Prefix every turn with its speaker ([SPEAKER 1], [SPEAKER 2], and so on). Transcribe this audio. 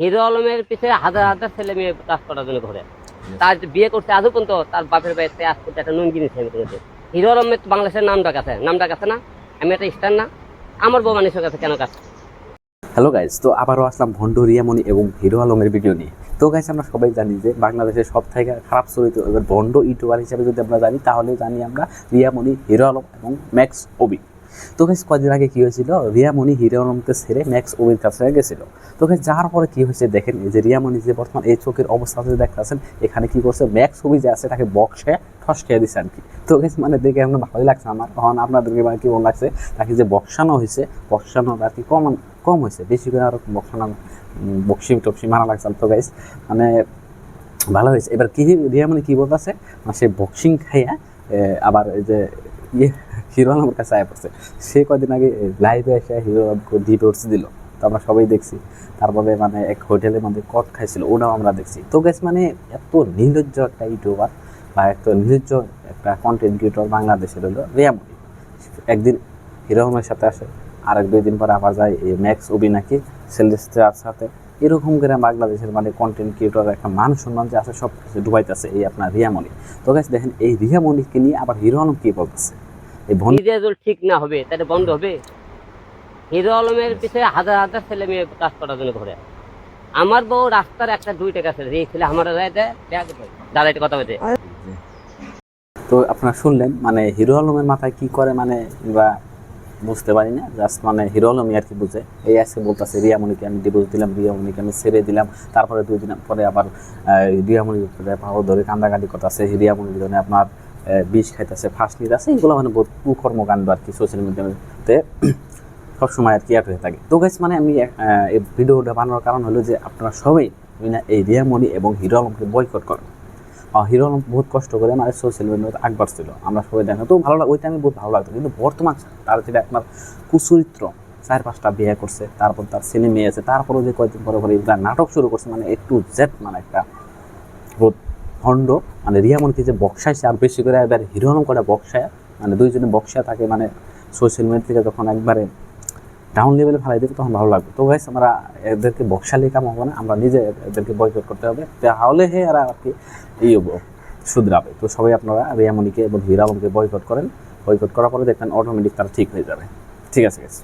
[SPEAKER 1] Hero আলমের পিছনে হাজার হাজার ছেলে মেয়ে কাজ করার জন্য ঘরে। তার বিয়ে করছে আজও পর্যন্ত তার বাপের বাড়িতে আজ পর্যন্ত একটা নুন কিনেছে আমি করেছে হিরো আলমের তো বাংলাদেশের নাম ডাক আছে। নাম ডাক আছে না? আমি একটা স্টার না। আমার বউ মানুষের কাছে কেন কাজ?
[SPEAKER 2] হ্যালো গাইজ তো আবারও আসলাম ভণ্ড রিয়ামণি এবং হিরো আলমের ভিডিও নিয়ে। তো গাইজ আমরা সবাই জানি যে বাংলাদেশের সব থেকে খারাপ চরিত্র এবার ভণ্ড ইউটিউবার হিসেবে যদি আমরা জানি তাহলে জানি আমরা রিয়ামণি হিরো আলম এবং ম্যাক্স ওবি। তো গাইজ কদিন আগে কী হয়েছিল? রিয়ামণি হিরো আলমকে ছেড়ে ম্যাক্স ওবির কাছে গেছিল। তো গাইজ যাওয়ার পরে কী হয়েছে দেখেন, এই যে রিয়ামণি যে বর্তমান এই চোখের অবস্থা যে দেখতেছেন, এখানে কি করছে? ম্যাক্স ওবি যে আছে, তাকে বক্সে ঠসকে দিচ্ছে আর কি। তো গাইজ মানে দেখে আমরা ভালোই লাগছে, আমার তখন আপনাদেরকে মানে কেমন লাগছে, তাকে যে বক্সানো হয়েছে বক্সানো আর কি কম কম হয়েছে, বেশি করে আরও বক্সানো বক্সি টপসি মারা লাগছে তো গাইজ মানে ভালো হয়েছে। এবার কি রিয়া মানে কি বলতেছে? মানে সে বক্সিং খাইয়া আবার এই যে ইয়ে হিরো আলমের কাছে আয় পড়ছে। সে কদিন আগে লাইভে এসে হিরো আলমকে ডিভোর্স দিল। তো আমরা সবাই দেখছি। তারপরে মানে এক হোটেলের মধ্যে কট খাইছিল, ওটাও আমরা দেখছি। তো গেছ মানে এত নির্লজ্জ একটা ইউটিউবার বা এত নির্লজ্জ একটা কন্টেন্ট ক্রিয়েটর বাংলাদেশের হলো রিয়ামণি একদিন হিরো আলমের সাথে আসে আর এক দুই দিন পরে আবার যায় এই ম্যাক্স ওবি নাকি সেলেস্টার সাথে। এরকম করে বাংলাদেশের মানে কন্টেন্ট ক্রিয়েটর একটা মান সম্মান যে আছে সব কিছু ডুবাইতেছে এই আপনার রিয়ামণি তো গাছ দেখেন এই রিয়ামণিকে নিয়ে আবার হিরো আলম কি বলতেছে?
[SPEAKER 1] রেজাল্ট ঠিক না হবে তাহলে বন্ধ হবে? হিরো আলমের পিছনে হাজার হাজার ছেলে মেয়ে কাজ করার জন্য ঘরে। আমার বউ রাস্তার একটা দুই টাকা ছেলে এই ছেলে আমার একটা কথা বলছে
[SPEAKER 2] তো আপনারা শুনলেন মানে হিরো আলমের মাথায় কি করে মানে বা বুঝতে পারি না জাস্ট মানে হিরো আলমই আর কি বুঝে। এই আজকে বলতেছে রিয়ামণিকে আমি ডিভোর্স দিলাম রিয়ামণিকে আমি ছেড়ে দিলাম। তারপরে দুই দিন পরে আবার রিয়ামণির উপরে ধরে কান্দাকাটি করতেছে রিয়ামণির জন্য আপনার বিষ খাইতেছে, ফাঁস নিতেছে, এগুলো মানে কুকর্মকাণ্ড আর কি সোশ্যাল মিডিয়াতে সবসময় আর কি অ্যাড হয়ে থাকে। তো গাইস মানে আমি এই ভিডিওটা বানানোর কারণ হলো যে আপনারা সবাই মানে এই রিয়ামণি এবং হিরো আলমকে বয়কট করেন। হিরো আলম বহুত কষ্ট করে মানে সোশ্যাল মিডিয়াতে আকবার ছিল আমরা সবাই দেখো তো ভালো লাগে ওই টাইমে বহুত ভালো লাগতো। কিন্তু বর্তমান তার যেটা আপনার কুচরিত্র, চার পাঁচটা বিয়ে করছে, তারপর তার ছেলে মেয়ে আছে, তারপরও যে কয়েকদিন পরে পরে নাটক শুরু করছে মানে একটু জেট মানে একটা বহুত ভণ্ড মানে রিয়া রিয়ামনকে যে বক্সাইছে আর বেশি করে এবার হিরো আলম করে বক্সায় মানে দুইজনে বক্সা থাকে মানে সোশ্যাল মিডিয়া থেকে যখন একবারে ডাউন লেভেলে ফেলাই দেবে, তখন ভালো লাগবে। তো গাইস আমরা এদেরকে বক্সালি কাম হবে না, আমরা নিজে এদেরকে বয়কট করতে হবে। তাহলে হে এরা আর কি এই হব শুধরাবে। তো সবাই আপনারা রিয়ামণিকে এবং হিরামনকে বয়কট করেন। বয়কট করার পরে দেখবেন অটোমেটিক তারা ঠিক হয়ে যাবে। ঠিক আছে গাইস